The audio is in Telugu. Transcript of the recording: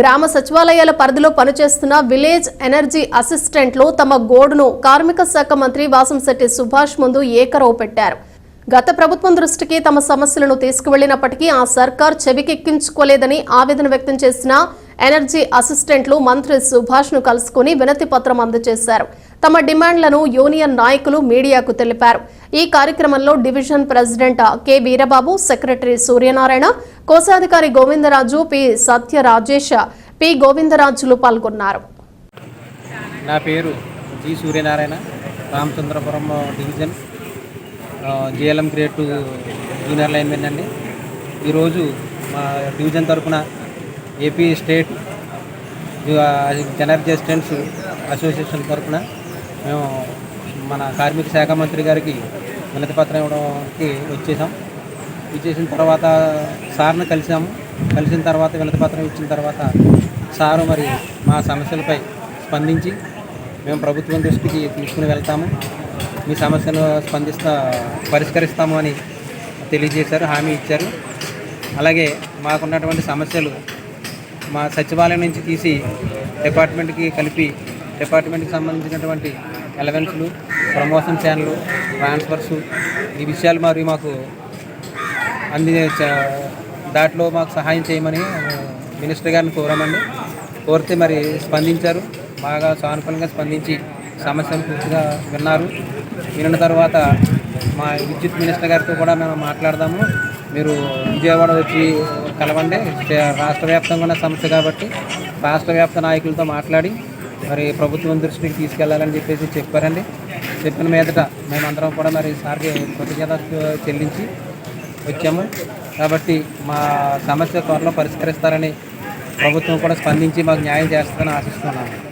గ్రామ సచివాలయాల పరిధిలో పనిచేస్తున్న విలేజ్ ఎనర్జీ అసిస్టెంట్లు తమ గోడును కార్మిక శాఖ మంత్రి వాసంశెట్టి సుభాష్ ముందు ఏకరవు పెట్టారు. గత ప్రభుత్వం దృష్టికి తమ సమస్యలను తీసుకువెళ్ళినప్పటికీ ఆ సర్కార్ చెవికెక్కించుకోలేదని ఆవేదన వ్యక్తం చేసిన ఎనర్జీ అసిస్టెంట్లు మంత్రి సుభాష్ను కలుసుకుని వినతి పత్రం అందజేశారు. తమ డిమాండ్లను యూనియన్ నాయకులు మీడియాకు తెలిపారు. ఈ కార్యక్రమంలో division president K Veerababu secretary Suryanarayana కోశాధికారి గోవిందరాజు పి సత్య రాజేష్ పి గోవిందరాజులు పాల్గొన్నారు. నా పేరు G Suryanarayana Ramachandrapuram division JLM grade two junior linemen అండి. ఈరోజు మా డివిజన్ తరఫున AP state general assistants association తరఫున మేము మన కార్మిక శాఖ మంత్రి గారికి వినతి పత్రం ఇవ్వడానికి వచ్చేసాం. ఇచ్చేసిన తర్వాత సార్ని కలిసాము కలిసిన తర్వాత వినతి పత్రం ఇచ్చిన తర్వాత సారు మరి మా సమస్యలపై స్పందించి మేము ప్రభుత్వం దృష్టికి తీసుకుని వెళ్తాము. మీ సమస్యను స్పందిస్తా పరిష్కరిస్తాము అని తెలియజేశారు హామీ ఇచ్చారు. అలాగే మాకున్నటువంటి సమస్యలు మా సచివాలయం నుంచి తీసి డిపార్ట్మెంట్కి కలిపి డిపార్ట్మెంట్కి సంబంధించినటువంటి ఎలవెన్స్లు ప్రమోషన్ ఛానల్ ట్రాన్స్ఫర్స్ ఈ విషయాలు మరి మాకు అంది చ- దాంట్లో మాకు సహాయం చేయమని మినిస్టర్ గారిని కోరామండి. కోరితే మరి స్పందించారు. బాగా సానుకూలంగా స్పందించి సమస్యను పూర్తిగా విన్నారు. విన్న తర్వాత మా విద్యుత్ మినిస్టర్ గారితో కూడా మేము మాట్లాడదాము. మీరు విజయవాడ వచ్చి కలవండి. రాష్ట్ర వ్యాప్తంగా ఉన్న సమస్య కాబట్టి రాష్ట్ర వ్యాప్త నాయకులతో మాట్లాడి మరి ప్రభుత్వం దృష్టికి తీసుకెళ్ళాలని చెప్పేసి చెప్పారండి. చెప్పిన మీదట మేమందరం కూడా మరి సార్కి కృతజ్ఞత చెల్లించి వచ్చాము. కాబట్టి మా సమస్య త్వరలో పరిష్కరిస్తారని ప్రభుత్వం కూడా స్పందించి మాకు న్యాయం చేస్తారని ఆశిస్తున్నాను